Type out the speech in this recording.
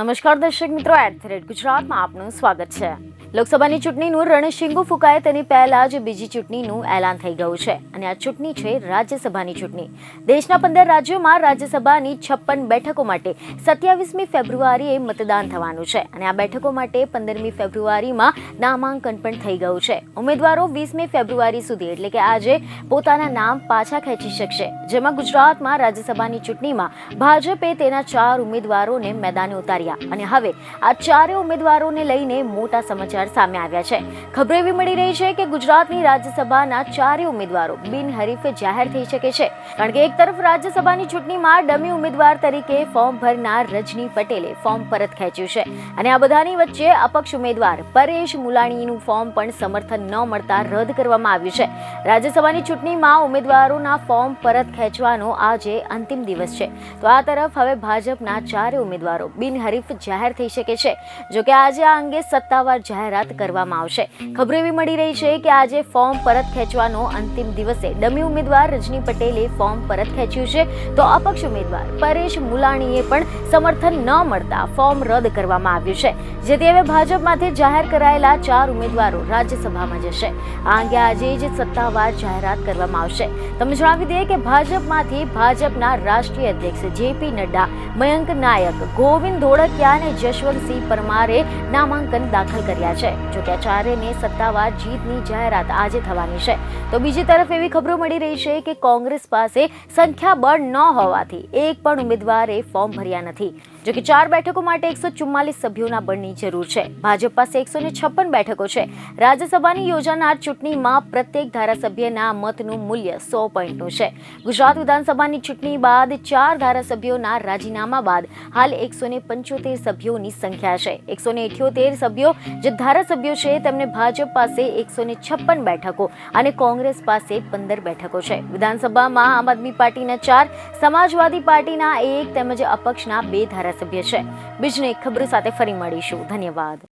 નમસ્કાર દર્શક મિત્રો એટ ધ રેટ ગુજરાતમાં આપનું સ્વાગત છે. લોકસભાની ચૂંટણીનું રણશીંગુ ફૂંકાય તેની પહેલા જ બીજી ચૂંટણીનું એલાન થઈ ગયું છે. અને આ ચૂંટણી છે રાજ્યસભાની ચૂંટણી. દેશના પંદર રાજ્યોમાં રાજ્યસભાની છપ્પન બેઠકો માટે સત્યાવીસમી ફેબ્રુઆરીએ મતદાન થવાનું છે. અને આ બેઠકો માટે પંદરમી ફેબ્રુઆરીમાં નામાંકન પણ થઈ ગયું છે. ઉમેદવારો વીસમી ફેબ્રુઆરી સુધી, એટલે કે આજે, પોતાના નામ પાછા ખેંચી શકશે. જેમાં ગુજરાતમાં રાજ્યસભાની ચૂંટણીમાં ભાજપે તેના ચાર ઉમેદવારોને મેદાને ઉતાર્યા. અને હવે આ ચારે ઉમેદવારોને લઈને મોટા સમાચાર સામે આવ્યા છે. ખબર એવી મળી રહી છે કે ગુજરાતની રાજ્યસભાના ચારે ઉમેદવારો બિનહરીફ જાહેર થઈ શકે છે. કારણ કે એક તરફ રાજ્યસભાની ચૂંટણીમાં ડમી ઉમેદવાર તરીકે ફોર્મ ભરનાર રજની પટેલે ફોર્મ પરત ખેંચ્યું છે. અને આ બધાની વચ્ચે અપક્ષ ઉમેદવાર પરેશ મુલાણીનું ફોર્મ પણ સમર્થન ન મળતા રદ કરવામાં આવ્યું છે. રાજ્યસભાની ચૂંટણીમાં ઉમેદવારોના ફોર્મ પરત ખેંચવાનો આજે અંતિમ દિવસ છે. તો આ તરફ હવે ભાજપના ચારે ઉમેદવારો બિનહરીફ જાહેર થઈ શકે છે જોકે આજે આ અંગે સત્તાવાર જાહેરાત કરવામાં આવશે. ખબર એવી મળી રહી છે કે આજે ફોર્મ પરત ખેંચવાનો અંતિમ દિવસે ડમી ઉમેદવાર રજની પટેલે ફોર્મ પરત ખેંચ્યું છે, તો અપક્ષ ઉમેદવાર પરેશ મુલાણીએ પણ સમર્થન ન મળતા ફોર્મ રદ કરવામાં આવ્યું છે, જેથી હવે ભાજપમાંથી જાહેર કરાયેલા ચાર ઉમેદવારો રાજ્યસભામાં જશે. આ અંગે આજે જ સત્તાવાર જાહેરાત કરવામાં આવશે. તમે જણાવી દઈએ કે ભાજપમાંથી ભાજપના રાષ્ટ્રીય અધ્યક્ષ જેપી નડ્ડા, મયંક નાયક, ગોવિંદ ધોળકિયા અને જશવંતસિંહ પરમારે નામાંકન દાખલ કર્યા છે. જો કે આ ચારેને સત્તાવાર જીતની જાહેરાત આજે થવાની છે. તો બીજી તરફ એવી ખબરો મળી રહી છે કે કોંગ્રેસ પાસે સંખ્યાબળ ન હોવાથી એક પણ ઉમેદવારે ફોર્મ ભર્યા નથી. જો ચાર બેઠકો માટે એકસો ચુમ્માલીસ સભ્યોના બળની જરૂર છે. ભાજપ પાસે એકસો ને છપ્પન બેઠકો છે. રાજ્યસભાની યોજાનાર ચૂંટણીમાં પ્રત્યેક ધારાસભ્યના મતનું મૂલ્ય સો પોઈન્ટનું છે. ગુજરાત વિધાનસભાની ચૂંટણી બાદ ચાર ધારાસભ્યોના રાજીનામા બાદ હાલ એકસો પંચોતેર સભ્યોની સંખ્યા છે. એકસો ને સભ્યો જે ધારાસભ્યો છે તેમને ભાજપ પાસે એકસો ને છપ્પન બેઠકો અને કોંગ્રેસ પાસે પંદર બેઠકો છે. વિધાનસભામાં આમ આદમી પાર્ટીના ચાર, સમાજવાદી પાર્ટીના એક તેમજ અપક્ષના બે ધારાસભ્ય છે. બીજની ખબર સાથે ફરી મળીશું. ધન્યવાદ.